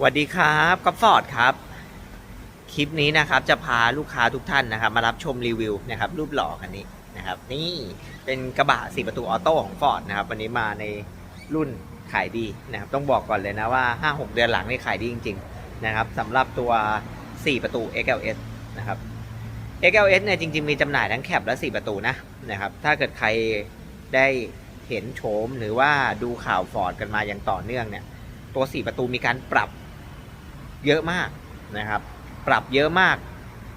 สวัสดีครับก็ฟอร์ดครับ คลิปนี้นะครับจะพาลูกค้าทุกท่านนะครับ มารับชมรีวิวนะครับรูปหล่อคันนี้นะครับ นี่เป็นกระบะสี่ประตูออโต้ของฟอร์ดนะครับ วันนี้มาในรุ่นขายดีนะครับ ต้องบอกก่อนเลยนะว่า 5-6 เดือนหลังนี่ขายดีจริง ๆ นะครับสำหรับตัว 4 ประตู XLS นะครับ XLS เนี่ยจริง ๆ มีจำหน่ายทั้งแคปและ 4 ประตูนะนะครับ ถ้าเกิดใครได้เห็นโฉมหรือว่าดูข่าวฟอร์ดกันมาอย่างต่อเนื่องเนี่ย ตัว 4 ประตูมีการปรับ เยอะมากนะครับ ปรับเยอะมาก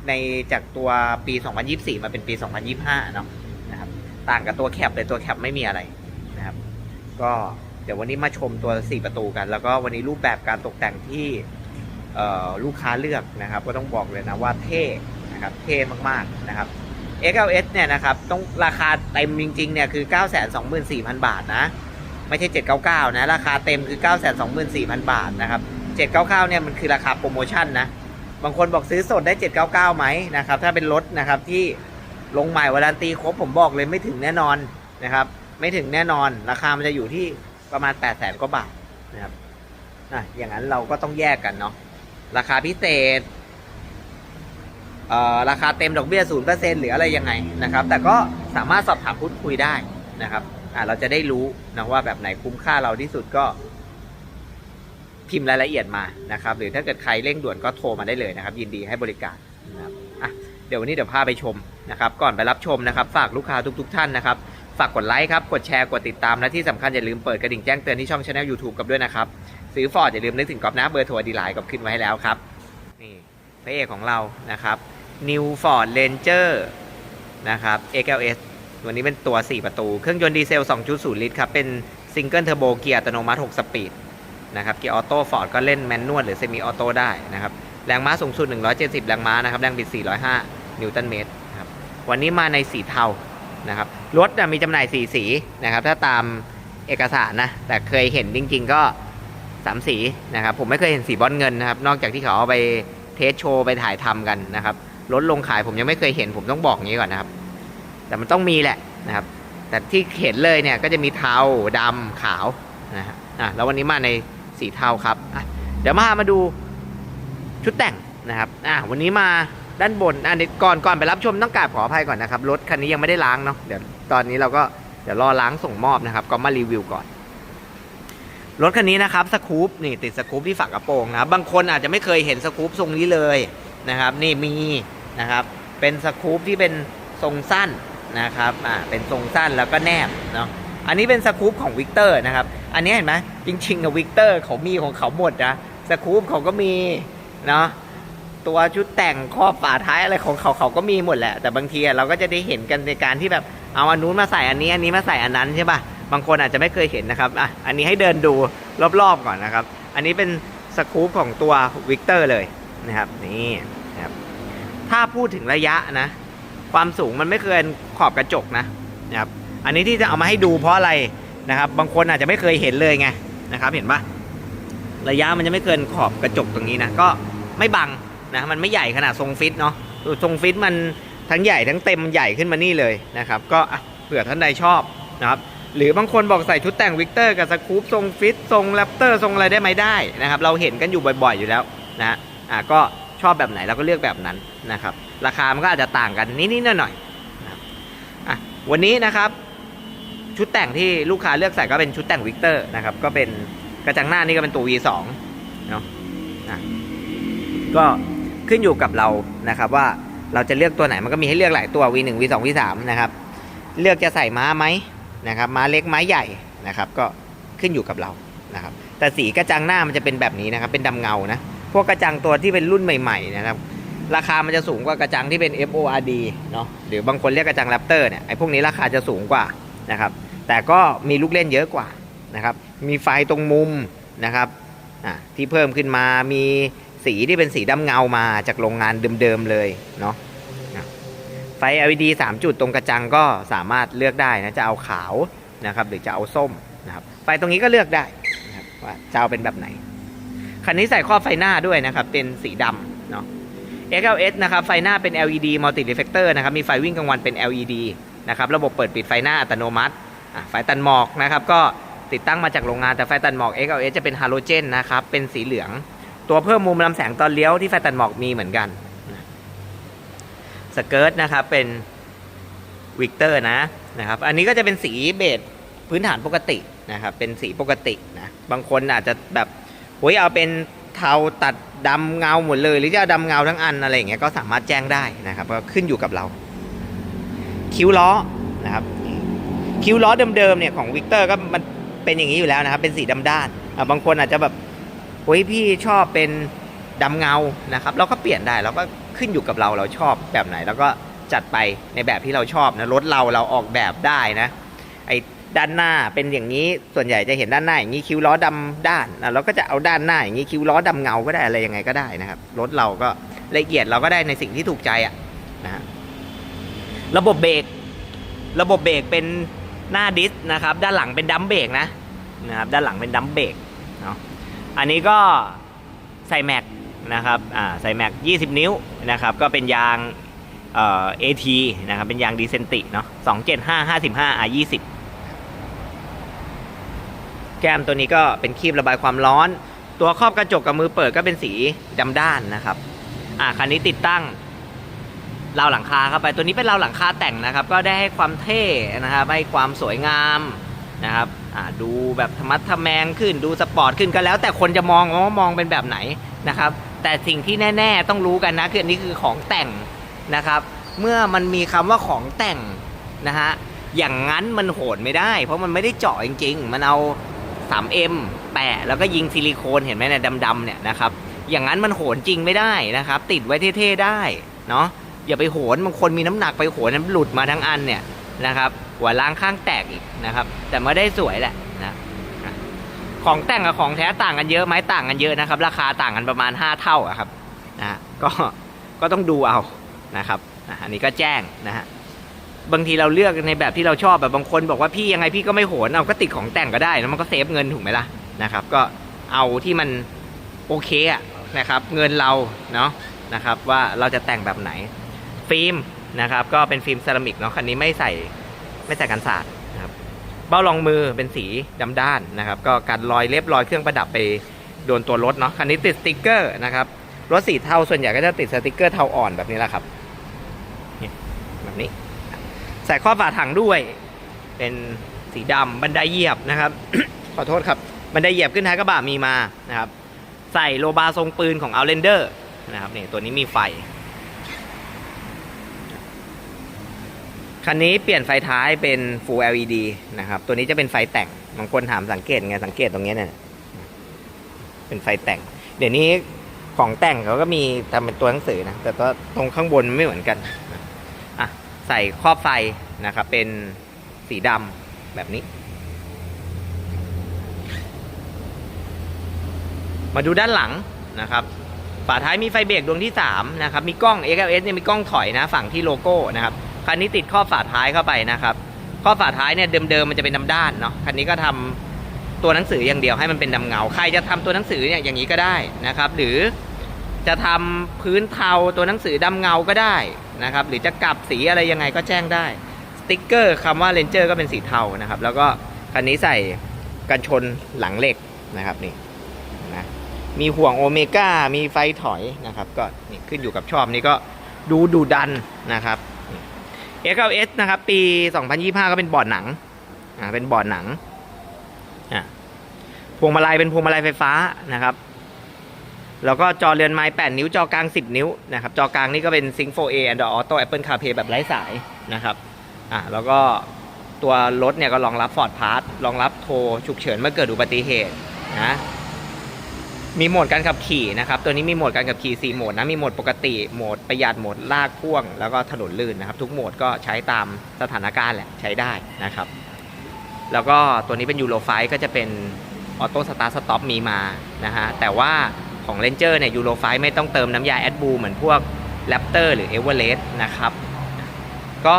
ในจากตัวปี 2024 มาเป็นปี 2025 เนาะนะครับ ต่างกับตัวแคปเลยตัวแคปไม่มีอะไรนะครับ ก็เดี๋ยววันนี้มาชมตัว 4 ประตูกัน แล้วก็วันนี้รูปแบบการตกแต่งที่ลูกค้าเลือกนะครับ ก็ต้องบอกเลยนะว่าเท่นะครับเท่มากๆนะครับ XLS เนี่ยนะครับต้องราคาเต็มจริงๆเนี่ยคือ 924,000 บาทนะ ไม่ใช่ 799 นะ ราคาเต็มคือ 924,000 บาทนะครับ 799เนี่ยมันคือราคาโปรโมชั่นนะ บางคนบอกซื้อสดได้ 799ไหมนะครับ ถ้าเป็นรถนะครับที่ลงใหม่วารันตีครบผมบอกเลยไม่ถึงแน่นอนนะครับ ไม่ถึงแน่นอน ราคามันจะอยู่ที่ประมาณ 8 0 0 0 0 0กว่าบาทนะครับอะอย่างนั้นเราก็ต้องแยกกันเนาะ ราคาพิเศษเอ่อราคาเต็มดอกเบี้ย0%หรืออะไรยังไงนะครับ แต่ก็สามารถสอบถามพูดคุยได้นะครับอ่าเราจะได้รู้นะว่าแบบไหนคุ้มค่าเราที่สุดก็ พิมพ์รายละเอียดมานะครับ หรือถ้าเกิดใครเร่งด่วนก็โทรมาได้เลยนะครับ ยินดีให้บริการนะครับอะเดี๋ยววันนี้เดี๋ยวพาไปชมนะครับ ก่อนไปรับชมนะครับ ฝากลูกค้าทุก ๆท่านนะครับ ฝากกดไลค์ครับ กดแชร์ กดติดตาม และที่สำคัญอย่าลืมเปิดกระดิ่งแจ้งเตือนที่ช่องช anel YouTube กับด้วยนะครับ ซื้อฟอร์ดอย่าลืมนึกถึงกอบนะเบอร์โทรดีไลน์กับขึ้นไว้ให้แล้วครับ นี่พระเอกของเรานะครับ New Ford Ranger นะครับ XLS วันนี้เป็นตัว 4 ประตู เครื่องยนต์ดีเซล 2.0 ลิตรครับ เป็นซิงเกิลเทอร์โบเกียร์อัตโนมัติ 6 สปีด นะครับเกียร์ออโต้ฟอร์ดก็เล่นแมนนวลหรือเซมิออโต้ได้นะครับแรงม้าสูงสุด 170 แรงม้านะครับแรงบิด 405 นิวตันเมตรครับวันนี้มาในสีเทานะครับรถมีจำหน่ายสีสีนะครับถ้าตามเอกสารนะแต่เคยเห็นจริง ๆ ก็สามสีนะครับผมไม่เคยเห็นสีบอลเงินนะครับนอกจากที่เขาเอาไปเทสโชว์ไปถ่ายทำกันนะครับรถลงขายผมยังไม่เคยเห็นผมต้องบอกอย่างนี้ก่อนนะครับ แต่มันต้องมีแหละนะครับ แต่ที่เห็นเลยเนี่ยก็จะมีเทาดำขาวนะฮะอะแล้ววันนี้มาใน สีเทาครับเดี๋ยวมามาดูชุดแต่งนะครับอะวันนี้มาด้านบนอะก่อนก่อนไปรับชมต้องกราบขออภัยก่อนนะครับรถคันนี้ยังไม่ได้ล้างเนาะเดี๋ยวตอนนี้เราก็เดี๋ยวรอล้างส่งมอบนะครับ ก็มารีวิวก่อนรถคันนี้นะครับสกู๊ปนี่ติดสกู๊ปที่ฝากระโปรงนะครับบางคนอาจจะไม่เคยเห็นสกู๊ปทรงนี้เลยนะครับ นี่มีนะครับเป็นสกู๊ปที่เป็นทรงสั้นนะครับอ่าเป็นทรงสั้นแล้วก็แนบเนาะอันนี้เป็นสกู๊ปของวิกเตอร์นะครับ อันนี้เห็นไหม จริงๆกับวิกเตอร์เขามีของเขาหมดนะสกู๊ปเขาก็มีเนาะตัวชุดแต่งครอบฝาท้ายอะไรของเขาเขาก็มีหมดแหละ แต่บางทีเราก็จะได้เห็นกันในการที่แบบเอาอันนู้นมาใส่อันนี้อันนี้มาใส่อันนั้นใช่ป่ะบางคนอาจจะไม่เคยเห็นนะครับอะอันนี้ให้เดินดูรอบๆก่อนนะครับ อันนี้เป็นสกู๊ปของตัววิกเตอร์เลยนะครับนี่นะครับถ้าพูดถึงระยะนะ ความสูงมันไม่เกินขอบกระจกนะนะครับอันนี้ที่จะเอามาให้ดูเพราะอะไรนะครับ บางคนอาจจะไม่เคยเห็นเลยไง นะครับเห็นปะระยะมันจะไม่เกินขอบกระจกตรงนี้นะก็ไม่บังนะมันไม่ใหญ่ขนาดทรงฟิตเนาะทรงฟิตมันทั้งใหญ่ทั้งเต็มมันใหญ่ขึ้นมานี่เลยนะครับ ก็เผื่อท่านใดชอบนะครับหรือบางคนบอกใส่ชุดแต่งวิกเตอร์กับสกู๊ปทรงฟิตทรงแรปเตอร์ทรงอะไรได้ไหมได้นะครับ เราเห็นกันอยู่บ่อยๆอยู่แล้วนะอะก็ชอบแบบไหนเราก็เลือกแบบนั้นนะครับ ราคามันก็อาจจะต่างกันนิดๆหน่อยๆนะครับอะวันนี้นะครับ ชุดแต่งที่ลูกค้าเลือกใส่ก็เป็นชุดแต่งวิกเตอร์นะครับ ก็เป็นกระจังหน้านี่ก็เป็นตัว V2 เนาะอะก็ขึ้นอยู่กับเรานะครับว่าเราจะเลือกตัวไหนมันก็มีให้เลือกหลายตัว V1 V2 V3 นะครับ เลือกจะใส่ม้าไหมนะครับ ม้าเล็กม้าใหญ่นะครับ ก็ขึ้นอยู่กับเรานะครับ แต่สีกระจังหน้ามันจะเป็นแบบนี้นะครับ เป็นดำเงานะ พวกกระจังตัวที่เป็นรุ่นใหม่ๆนะครับ ราคามันจะสูงกว่ากระจังที่เป็น FORD เนาะหรือบางคนเรียกกระจังแรปเตอร์เนี่ยไอ้พวกนี้ราคาจะสูงกว่า นะครับ แต่ก็มีลูกเล่นเยอะกว่านะครับ มีไฟตรงมุมนะครับที่เพิ่มขึ้นมา มีสีที่เป็นสีดำเงามาจากโรงงานเดิมๆเลยเนาะอะไฟ LED 3 จุดตรงกระจังก็สามารถเลือกได้นะ จะเอาขาวนะครับ หรือจะเอาส้มนะครับ ไฟตรงนี้ก็เลือกได้นะครับว่าจะเอาเป็นแบบไหน คันนี้ใส่ครอบไฟหน้าด้วยนะครับ เป็นสีดำเนาะ XLS นะครับ ไฟหน้าเป็น LED multi reflector นะครับ มีไฟวิ่งกลางวันเป็น LED นะครับระบบเปิดปิดไฟหน้าอัตโนมัติไฟตันหมอกนะครับก็ติดตั้งมาจากโรงงานแต่ไฟตันหมอก XLS จะเป็นฮาโลเจนนะครับเป็นสีเหลือง ตัวเพิ่มมุมลำแสงตอนเลี้ยวที่ไฟตัดหมอกมีเหมือนกันสเกิร์ตนะครับเป็นวิกเตอร์นะนะครับอันนี้ก็จะเป็นสีเบจพื้นฐานปกตินะครับเป็นสีปกตินะบางคนอาจจะแบบโอ้ยเอาเป็นเทาตัดดำเงาหมดเลย หรือจะดำเงาทั้งอันอะไรอย่างเงี้ยก็สามารถแจ้งได้นะครับก็ขึ้นอยู่กับเรา คิ้วล้อนะครับคิ้วล้อเดิมๆเนี่ยของวิกเตอร์ก็มันเป็นอย่างนี้อยู่แล้วนะครับ เป็นสีดำด้านบางคนอาจจะแบบโอ้ยพี่ชอบเป็นดำเงานะครับ เราก็เปลี่ยนได้เราก็ขึ้นอยู่กับเราเราชอบแบบไหน แล้วก็จัดไปในแบบที่เราชอบนะรถเราเราออกแบบได้นะไอ้ด้านหน้าเป็นอย่างนี้ส่วนใหญ่จะเห็นด้านหน้าอย่างนี้คิ้วล้อดำด้านอะเราก็จะเอาด้านหน้าอย่างนี้คิ้วล้อดำเงาก็ได้อะไรยังไงก็ได้นะครับรถเราก็ละเอียดเราก็ได้ในสิ่งที่ถูกใจอะนะฮะ ระบบเบรกระบบเบรกเป็นหน้าดิสนะครับ ด้านหลังเป็นดัมเบรกนะนะครับด้านหลังเป็นดัมเบรกเนาะอันนี้ก็ใส่แม็กนะครับอ่าใส่แม็ก20 นิ้วนะครับก็เป็นยางเอ่อ AT นะครับเป็นยางดีเซนติเนาะ275 55 R 20 แก้มตัวนี้ก็เป็นครีบระบายความร้อน ตัวครอบกระจกกับมือเปิดก็เป็นสีดำด้านนะครับอ่าคันนี้ติดตั้ง ราวหลังคาเข้าไปตัวนี้เป็นราวหลังคาแต่งนะครับ ก็ได้ให้ความเท่นะครับให้ความสวยงามนะครับดูแบบธรรมัดทแมงขึ้นดูสปอร์ตขึ้นก็แล้ว แต่คนจะมองว่ามองเป็นแบบไหนนะครับ แต่สิ่งที่แน่ ๆ ต้องรู้กันนะคืออันนี้คือของแต่งนะครับ เมื่อมันมีคำว่าของแต่งนะฮะอย่างนั้นมันโหนไม่ได้ เพราะมันไม่ได้เจาะจริง ๆ มันเอา 3M แปะแล้วก็ยิงซิลิโคนเห็นไหมเนี่ยดำๆเนี่ยนะครับอย่างนั้นมันโหนจริงไม่ได้นะครับ ติดไว้เท่ๆได้เนาะ อย่าไปโหนบางคนมีน้ำหนักไปโหนนั้นหลุดมาทั้งอันเนี่ยนะครับหัวล้างข้างแตกอีกนะครับ แต่ไม่ได้สวยแหละนะของแต่งกับของแท้ต่างกันเยอะไหมต่างกันเยอะนะครับ ราคาต่างกันประมาณ 5 เท่าอะครับนะก็ก็ต้องดูเอานะครับอันนี้ก็แจ้งนะฮะบางทีเราเลือกในแบบที่เราชอบแบบบางคนบอกว่าพี่ยังไงพี่ก็ไม่โหนเอาก็ติดของแต่งก็ได้แล้วมันก็เซฟเงินถูกไหมล่ะนะครับ ก็เอาที่มันโอเคอะนะครับ เงินเราเนาะนะครับ ว่าเราจะแต่งแบบไหน ฟิล์มนะครับก็เป็นฟิล์มเซรามิกเนาะคันนี้ไม่ใส่ไม่ใส่กันสาดนะครับเบ้ารองมือเป็นสีดำด้านนะครับ ก็กันรอยเล็บรอยเครื่องประดับไปโดนตัวรถเนาะคันนี้ติดสติกเกอร์นะครับรถสีเทาส่วนใหญ่ก็จะติดสติกเกอร์เทาอ่อนแบบนี้แหละครับแบบนี้ ใส่ข้อฝาถังด้วย เป็นสีดำบันไดเหยียบนะครับ ขอโทษครับบันไดเหยียบขึ้นท้ายกระบะมีมานะครับ ใส่โลบาทรงปืนของ Outlander นะครับนี่ตัวนี้มีไฟ คันนี้เปลี่ยนไฟท้ายเป็น Full LED นะครับ ตัวนี้จะเป็นไฟแต่ง บางคนถามสังเกตไง สังเกตตรงนี้เนี่ย เป็นไฟแต่ง เดี๋ยวนี้ของแต่งเขาก็มีทำเป็นตัวหนังสือนะ แต่ก็ตรงข้างบนไม่เหมือนกัน อะ ใส่ครอบไฟนะครับ เป็นสีดำแบบนี้ มาดูด้านหลังนะครับฝาท้ายมีไฟเบรกดวงที่3นะครับ มีกล้อง XLS เนี่ยมีกล้องถอยนะ ฝั่งที่โลโก้นะครับ คันนี้ติดข้อฝาท้ายเข้าไปนะครับ ข้อฝาท้ายเนี่ยเดิมๆมันจะเป็นดำด้านเนาะคันนี้ก็ทำตัวหนังสืออย่างเดียวให้มันเป็นดำเงา ใครจะทำตัวหนังสือเนี่ยอย่างนี้ก็ได้นะครับ หรือจะทำพื้นเทาตัวหนังสือดำเงาก็ได้นะครับ หรือจะกลับสีอะไรยังไงก็แจ้งได้ สติ๊กเกอร์คำว่าเลนเจอร์ก็เป็นสีเทานะครับ แล้วก็คันนี้ใส่กันชนหลังเหล็กนะครับนี่นะมีห่วงโอเมก้ามีไฟถอยนะครับ ก็นี่ขึ้นอยู่กับชอบนี่ก็ดูดูดันนะครับ X9S นะครับ ปี 2025 ก็เป็นบอร์ดหนัง อ่า เป็นบอร์ดหนัง อ่าพวงมาลัยเป็นพวงมาลัยไฟฟ้านะครับ แล้วก็จอเรือนไม้ 8 นิ้ว จอกลาง 10 นิ้วนะครับ จอกลางนี่ก็เป็น Sync 4A Android Auto Apple CarPlay แบบไร้สายนะครับ อ่า แล้วก็ตัวรถเนี่ยก็รองรับ Ford Pass รองรับโทรฉุกเฉินเมื่อเกิดอุบัติเหตุนะ มีโหมดการขับขี่นะครับ ตัวนี้มีโหมดการขับขี่ 4 โหมดนะ มีโหมดปกติ โหมดประหยัด โหมดลากพ่วง แล้วก็ถนนลื่นนะครับ ทุกโหมดก็ใช้ตามสถานการณ์แหละ ใช้ได้นะครับ แล้วก็ตัวนี้เป็นยูโรไฟก็จะเป็นออโต้สตาร์ทสต็อปมีมานะฮะ แต่ว่าของ Ranger เนี่ยยูโรไฟไม่ต้องเติมน้ำยาแอดบูเหมือนพวก Raptor หรือ e v e r e s t นะครับ ก็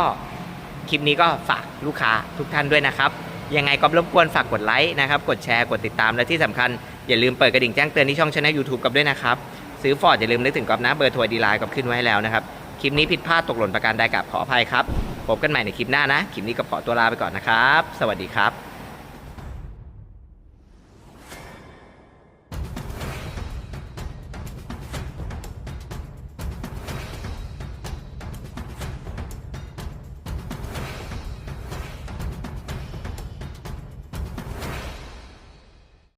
คลิปนี้ก็ฝากลูกค้าทุกท่านด้วยนะครับ ยังไงก็รบกวนฝากกดไลค์นะครับ กดแชร์ กดติดตาม และที่สำคัญ อย่าลืมเปิดกระดิ่งแจ้งเตือนที่ช่องช anel YouTube กับด้วยนะครับ ซื้อฟอร์ดอย่าลืมนึกถึงกอบนะเบอร์โทรดีไลน์กับขึ้นไว้ให้แล้วนะครับ คลิปนี้ผิดพลาดตกหล่นประการใดกับขออภัยครับ พบกันใหม่ในคลิปหน้านะ คลิปนี้ก็ขอตัวลาไปก่อนนะครับ สวัสดีครับ